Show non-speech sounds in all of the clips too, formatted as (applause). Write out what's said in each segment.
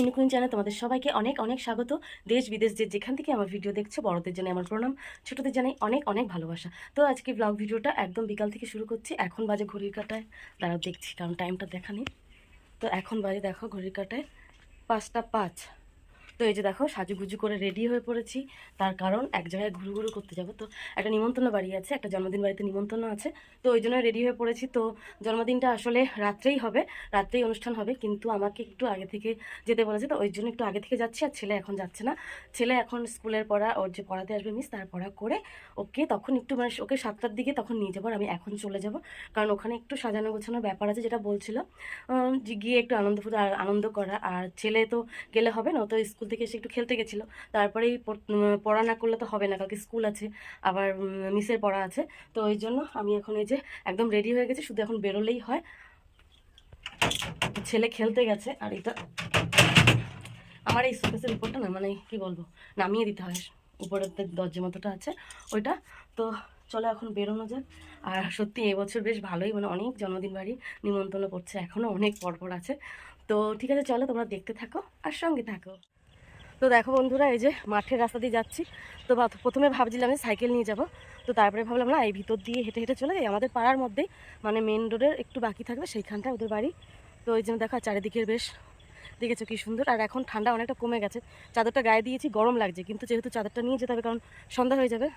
মিনুকুইন channel তোমাদের সবাইকে অনেক অনেক স্বাগত। দেশ বিদেশ যে যেখান থেকে আমার ভিডিও দেখছ, বড়দের জন্য আমার প্রণাম, ছোটদের জানাই অনেক অনেক ভালোবাসা। তো আজকে ব্লগ ভিডিওটা একদম বিকাল থেকে শুরু করছি। এখন বাজে ঘড়ির কাটায়। দাঁড়াও দেখছি, কারণ টাইমটা দেখা নেই। তো এখন বাজে, দেখো, ঘড়ির কাটায় পাঁচটা পাঁচ। তো এই যে দেখো, সাজুগুজু করে রেডি হয়ে পড়েছি। তার কারণ এক জায়গায় ঘুরু ঘুরু করতে যাব। তো একটা নিমন্ত্রণ বাড়ি আছে, একটা জন্মদিন বাড়িতে নিমন্ত্রণ আছে। তো ওই জন্য রেডি হয়ে পড়েছি। তো জন্মদিনটা আসলে রাত্রেই হবে, রাত্রেই অনুষ্ঠান হবে। কিন্তু আমাকে একটু আগে থেকে যেতে বলেছে, তো ওই জন্য একটু আগে থেকে যাচ্ছি আর ছেলে এখন যাচ্ছে না। ছেলে এখন স্কুলের পড়া, ওর যে পড়াতে আসবে মিস তার পড়া করে ওকে তখন একটু মানে ওকে সাতটার দিকে তখন নিয়ে যাব আর আমি এখন চলে যাব। কারণ ওখানে একটু সাজানো গোছানোর ব্যাপার আছে যেটা বলছিল। গিয়ে একটু আনন্দ আনন্দ করা। আর ছেলে তো গেলে হবে না তো স্কুল থেকে এসে একটু খেলতে গেছিল। তারপরেই পড়- না করলে তো হবে না, কালকে স্কুল আছে, আবার মিসের পড়া আছে। তো ওই জন্য আমি এখন এই যে একদম রেডি হয়ে গেছি, শুধু এখন বেরোলেই হয়। ছেলে খেলতে গেছে, আর এটা আমার এই শোকেসের উপরটা না মানে কি বলব, নামিয়ে দিতে হয়। উপরের দরজা মতোটা আছে, ওইটা। তো চলো এখন বেরোনো যাক। আর সত্যি এবছর বেশ ভালোই মানে অনেক জন্মদিন বাড়ি নিমন্ত্রণ করছে এখনও অনেক পরপর আছে। তো ঠিক আছে, চলো তোমরা দেখতে থাকো আর সঙ্গে থাকো। তো দেখো বন্ধুরা, এই যে মাঠের রাস্তা দিয়ে যাচ্ছি। তো প্রথমে ভাবছিলাম যে সাইকেল নিয়ে যাব। তো তারপরে ভাবলাম, না, এই ভিতর দিয়ে হেঁটে হেঁটে চলে যাই। আমাদের পাড়ার মধ্যেই মানে মেন রোডের একটু বাকি থাকবে সেইখানটায় ওদের বাড়ি। তো ওই জন্য দেখো চারিদিকের বেশ, দেখেছ কি সুন্দর। আর এখন ঠান্ডা অনেকটা কমে গেছে। চাদরটা গায়ে দিয়েছি, গরম লাগছে। কিন্তু যেহেতু চাদরটা নিয়ে যেতে হবে, কারণ সন্ধ্যা হয়ে যাবে।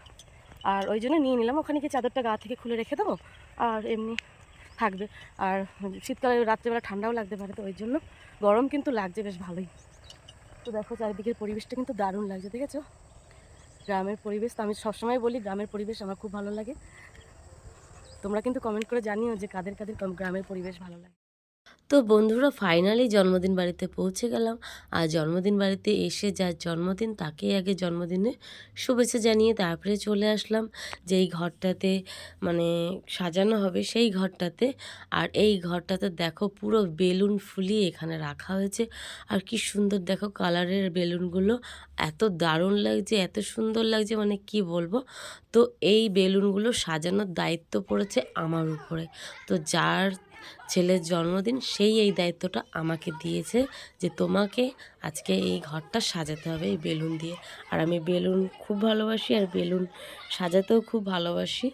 আর ওই জন্য নিয়ে নিলাম। ওখানে গিয়ে চাদরটা গা থেকে খুলে রেখে দেবো। আর এমনি থাকবে। আর শীতকালে, রাত্রেবেলা ঠান্ডাও লাগতে পারে, তো ওই জন্য গরম কিন্তু লাগছে বেশ ভালোই। তো দেখো চারিদিকের পরিবেশটা কিন্তু দারুণ লাগছে, দেখেছ? গ্রামের পরিবেশ, তো আমি সবসময় বলি গ্রামের পরিবেশ আমার খুব ভালো লাগে। তোমরা কিন্তু কমেন্ট করে জানিও যে কাদের কাদের গ্রামের পরিবেশ ভালো লাগে। তো বন্ধুরা ফাইনালি জন্মদিন বাড়িতে পৌঁছে গেলাম। আর জন্মদিন বাড়িতে এসে যার জন্মদিন, তাকেই আগে জন্মদিনে শুভেচ্ছা জানিয়ে তারপরে চলে আসলাম। যেই ঘরটাতে মানে সাজানো হবে সেই ঘরটাতে। আর এই ঘরটাতে দেখো পুরো বেলুন ফুলিয়ে এখানে রাখা হয়েছে। আর কি সুন্দর দেখো কালারের বেলুনগুলো। এত দারুণ লাগছে, এত সুন্দর লাগছে মানে কি বলব? তো এই বেলুনগুলো সাজানোর দায়িত্ব পড়েছে আমার উপরে। তো যার ছেলের জন্মদিন, সেই এই দায়িত্বটা আমাকে দিয়েছে যে তোমাকে আজকে এই ঘরটা সাজাতে হবে এই বেলুন দিয়ে। আর আমি বেলুন খুব ভালোবাসি আর বেলুন সাজাতেও খুব ভালোবাসি।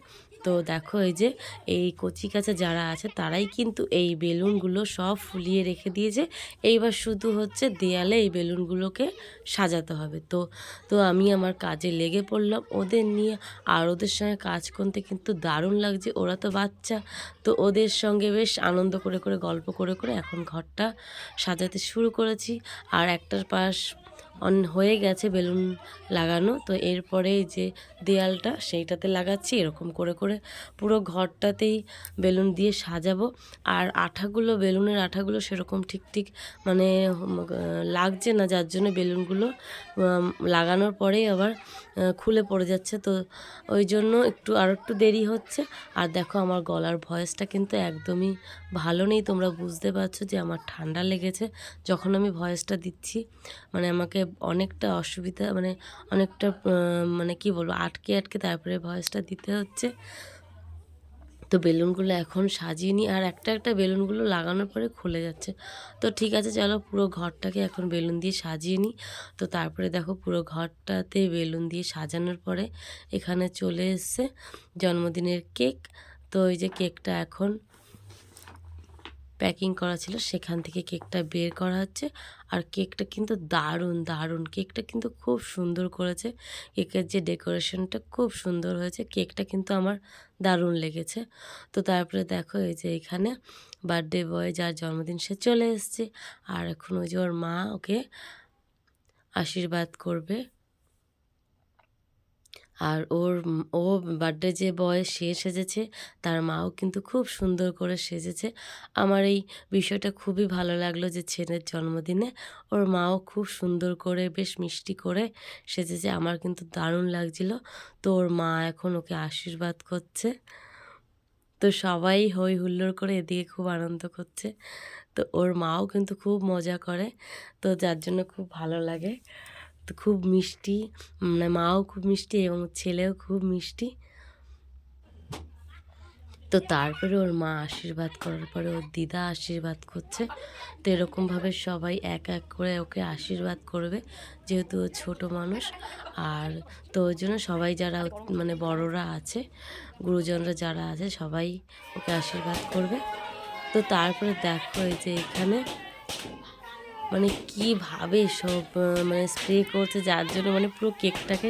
তো দেখো এই যে, এই কচি কাছে যারা আছে তারাই কিন্তু এই বেলুনগুলো সব ফুলিয়ে রেখে দিয়েছে। এইবার শুধু হচ্ছে দেয়ালে এই বেলুনগুলোকে সাজাতে হবে। তো তো আমি আমার কাজে লেগে পড়লাম। ওদের নিয়ে আর ওদের সঙ্গে কাজ করতে কিন্তু দারুণ লাগছে। ওরা তো বাচ্চা। তো ওদের সঙ্গে বেশ আনন্দ করে করে, গল্প করে করে এখন ঘরটা সাজাতে শুরু করেছি। আর একটার পাশ অন হয়ে গেছে বেলুন লাগানো। তো এরপরে যে দেয়ালটা, সেইটাতে লাগাচ্ছি। এরকম করে করে পুরো ঘরটাতেই বেলুন দিয়ে সাজাবো। আর আঠাগুলো, বেলুনের আঠাগুলো সেরকম ঠিক ঠিক মানে লাগছে না। যার জন্য বেলুনগুলো লাগানোর পরেই আবার খুলে পড়ে যাচ্ছে। তো ওই জন্য একটু, আর একটু দেরি হচ্ছে। আর দেখো আমার গলার ভয়েসটা কিন্তু একদমই ভালো নেই। তোমরা বুঝতে পারছ যে আমার ঠান্ডা লেগেছে। যখন আমি ভয়েসটা দিচ্ছি মানে আমাকে অনেকটা অসুবিধা মানে অনেকটা মানে কি বলব, আটকে আটকে তারপরে ভয়েসটা দিতে হচ্ছে। তো বেলুনগুলো এখন সাজিয়ে নিই আর একটা একটা বেলুনগুলো লাগানোর পরে খুলে যাচ্ছে। তো ঠিক আছে, চলো পুরো ঘরটাকে এখন বেলুন দিয়ে সাজিয়ে নিই। তো তারপরে দেখো পুরো ঘরটাতে বেলুন দিয়ে সাজানোর পরে এখানে চলে এসছে জন্মদিনের কেক। তো এই যে কেকটা এখন প্যাকিং করা ছিল, সেখান থেকে কেকটা বের করা হচ্ছে। আর কেকটা কিন্তু দারুণ দারুণ। কেকটা কিন্তু খুব সুন্দর করেছে। কেকের যে ডেকোরেশনটা খুব সুন্দর হয়েছে। কেকটা কিন্তু আমার দারুণ লেগেছে। তো তারপরে দেখো, এই যে এখানে বার্থডে বয় যার জন্মদিন সে চলে এসছে। আর এখন ওই যে ওর মা ওকে আশীর্বাদ করবে। আর ওর ও বার্থডে যে বয় সে সেজেছে, তার মাও কিন্তু খুব সুন্দর করে সেজেছে। আমার এই বিষয়টা খুবই ভালো লাগল যে ছেলের জন্মদিনে ওর মাও খুব সুন্দর করে, বেশ মিষ্টি করে সেজেছে, আমার কিন্তু দারুণ লাগছিল। তো ওর মা এখন ওকে আশীর্বাদ করছে। তো সবাই হই হুল্লোড় করে এদিকে খুব আনন্দ করছে। তো ওর মাও কিন্তু খুব মজা করে, তো যার জন্য খুব ভালো লাগে। তো খুব মিষ্টি মানে মাও খুব মিষ্টি এবং ছেলেও খুব মিষ্টি। তো তারপরে ওর মা আশীর্বাদ করার পরে ওর দিদা আশীর্বাদ করছে। তো এরকমভাবে সবাই এক এক করে ওকে আশীর্বাদ করবে, যেহেতু ও ছোটো মানুষ। আর তো ওই জন্য সবাই যারা মানে বড়রা আছে, গুরুজনরা যারা আছে, সবাই ওকে আশীর্বাদ করবে। তো তারপরে দেখো এই যে এখানে মানে কীভাবে সব মানে স্প্রে করছে, যার জন্য মানে পুরো কেকটাকে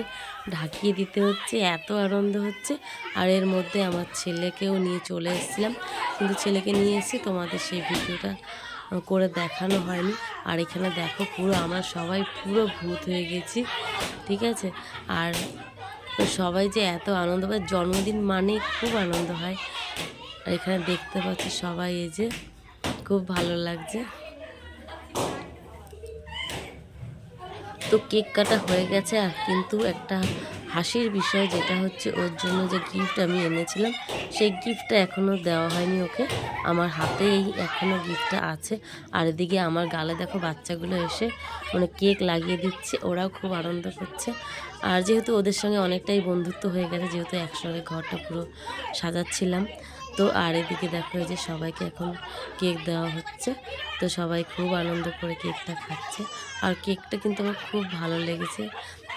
ঢাকিয়ে দিতে হচ্ছে, এত আনন্দ হচ্ছে। আর এর মধ্যে আমার ছেলেকেও নিয়ে চলে এসেছিলাম। কিন্তু ছেলেকে নিয়ে এসে তোমাদের সেই ভিডিওটা করে দেখানো হয়নি। আর এখানে দেখো পুরো, আমরা সবাই পুরো ভূত হয়ে গেছি, ঠিক আছে? আর সবাই যে এত আনন্দ পায়, জন্মদিন মানে খুব আনন্দ হয়। আর এখানে দেখতে পাচ্ছি সবাই, এই যে খুব ভালো লাগছে। তো কেক কাটা হয়ে গেছে আর কিন্তু একটা হাসির বিষয় যেটা হচ্ছে ওর জন্য যে গিফট আমি এনেছিলাম, সেই গিফটটা এখনও দেওয়া হয়নি ওকে। আমার হাতে এই এখনও গিফটটা আছে। আর এদিকে আমার গালে দেখো বাচ্চাগুলো এসে মানে কেক লাগিয়ে দিচ্ছে, ওরাও খুব আনন্দ করছে। আর যেহেতু ওদের সঙ্গে অনেকটাই বন্ধুত্ব হয়ে গেছে, যেহেতু একসঙ্গে ঘরটা পুরো সাজাচ্ছিলাম তো আর এদিকে দেখো এই যে সবাইকে এখন কেক দেওয়া হচ্ছে। তো সবাই খুব আনন্দ করে কেকটা খাচ্ছে। আর কেকটা কিন্তু আমার খুব ভালো লেগেছে।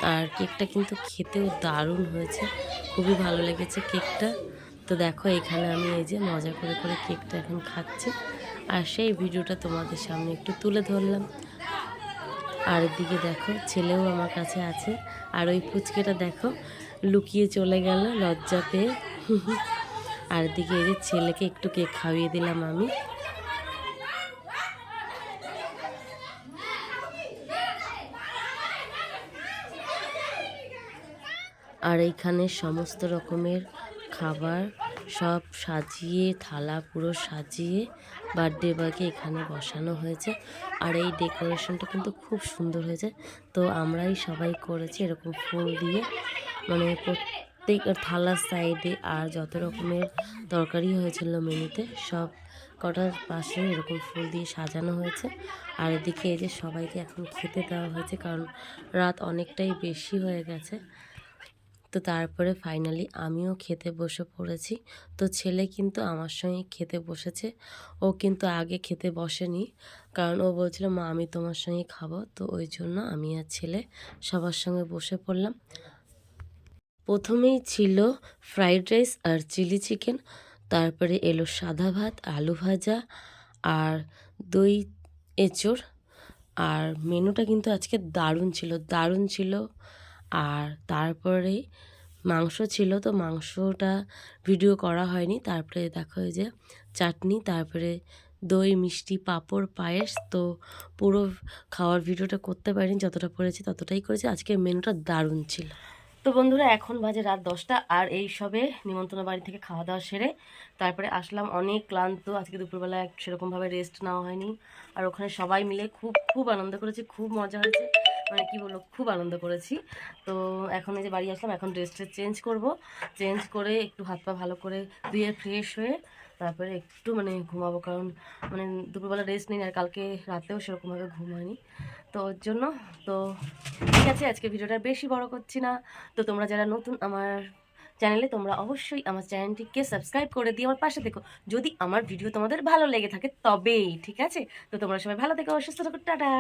আর কেকটা কিন্তু খেতেও দারুণ হয়েছে। খুবই ভালো লেগেছে কেকটা। তো দেখো এখানে আমি এই যে মজা করে করে কেকটা এখন খাচ্ছি। আর সেই ভিডিওটা তোমাদের সামনে একটু তুলে ধরলাম। আর এদিকে দেখো ছেলেও আমার কাছে আছে। আর ওই ফুচকেটা দেখো লুকিয়ে চলে গেল লজ্জা পেয়ে। (laughs) আর এদিকে এই যে ছেলেকে একটু কেক খাইয়ে দিলাম আমি। আর এইখানে সমস্ত রকমের খাবার সব সাজিয়ে, থালা পুরো সাজিয়ে বার্থডে বয়কে এখানে বসানো হয়েছে। আর এই ডেকোরেশনটা কিন্তু খুব সুন্দর হয়েছে। তো আমরাই সবাই করেছি এরকম ফুল দিয়ে। মানে প্রত্যেক থালার সাইডে আর যত রকমের তরকারি হয়েছিল মেনুতে, সব কটার পাশে এরকম ফুল দিয়ে সাজানো হয়েছে। আর এদিকে এই যে সবাইকে এখন খেতে দেওয়া হয়েছে, কারণ রাত অনেকটাই বেশি হয়ে গেছে। তো তারপরে ফাইনালি আমিও খেতে বসে পড়েছি। তো ছেলে কিন্তু আমার সঙ্গে খেতে বসেছে। ও কিন্তু আগে খেতে বসেনি, কারণ ও বলছিল, মা, আমি তোমার সঙ্গে খাব। তো ওই জন্য আমি আর ছেলে সবার সঙ্গে বসে পড়লাম। প্রথমেই ছিল ফ্রাইড রাইস আর চিলি চিকেন, তারপরে এলো সাদা ভাত, আলু ভাজা আর দই এঁচড়। আর মেনুটা কিন্তু আজকে দারুণ ছিল দারুণ ছিল। আর তারপরে মাংস ছিল, তো মাংসটা ভিডিও করা হয়নি। তারপরে দেখো যে চাটনি, তারপরে দই, মিষ্টি, পাঁপড়, পায়েস, তো পুরো খাওয়ার ভিডিওটা করতে পারিনি, যতটা করেছি ততটাই করেছি। আজকে মেনুটা দারুণ ছিল। তো বন্ধুরা, এখন বাজে রাত দশটা আর এই সবে নিমন্ত্রণ বাড়ি থেকে খাওয়া দাওয়া সেরে তারপরে আসলাম অনেক ক্লান্ত। আজকে দুপুরবেলা সেরকমভাবে রেস্ট নেওয়া হয়নি। আর ওখানে সবাই মিলে খুব খুব আনন্দ করেছি, খুব মজা হয়েছে। মানে কী বলব, খুব আনন্দ করেছি। তো এখন এই যে বাড়ি আসলাম, এখন ড্রেসটা চেঞ্জ করব। চেঞ্জ করে একটু হাত পা ভালো করে ধুয়ে ফ্রেশ হয়ে তারপরে একটু মানে ঘুমাবো, কারণ মানে দুপুরবেলা রেস্ট নিই আর কালকে রাতেও সেরকমভাবে ঘুম তো ওর জন্য, তো ঠিক আছে, আজকে ভিডিওটা বেশি বড় করছি না। তো তোমরা যারা নতুন আমার চ্যানেলে তোমরা অবশ্যই আমার চ্যানেলটিকে সাবস্ক্রাইব করে দিয়ে আমার পাশে দেখো যদি আমার ভিডিও তোমাদের ভালো লেগে থাকে, তবেই, ঠিক আছে? তো তোমরা সবাই ভালো থেকো, সুস্থ থাকো, টাটা।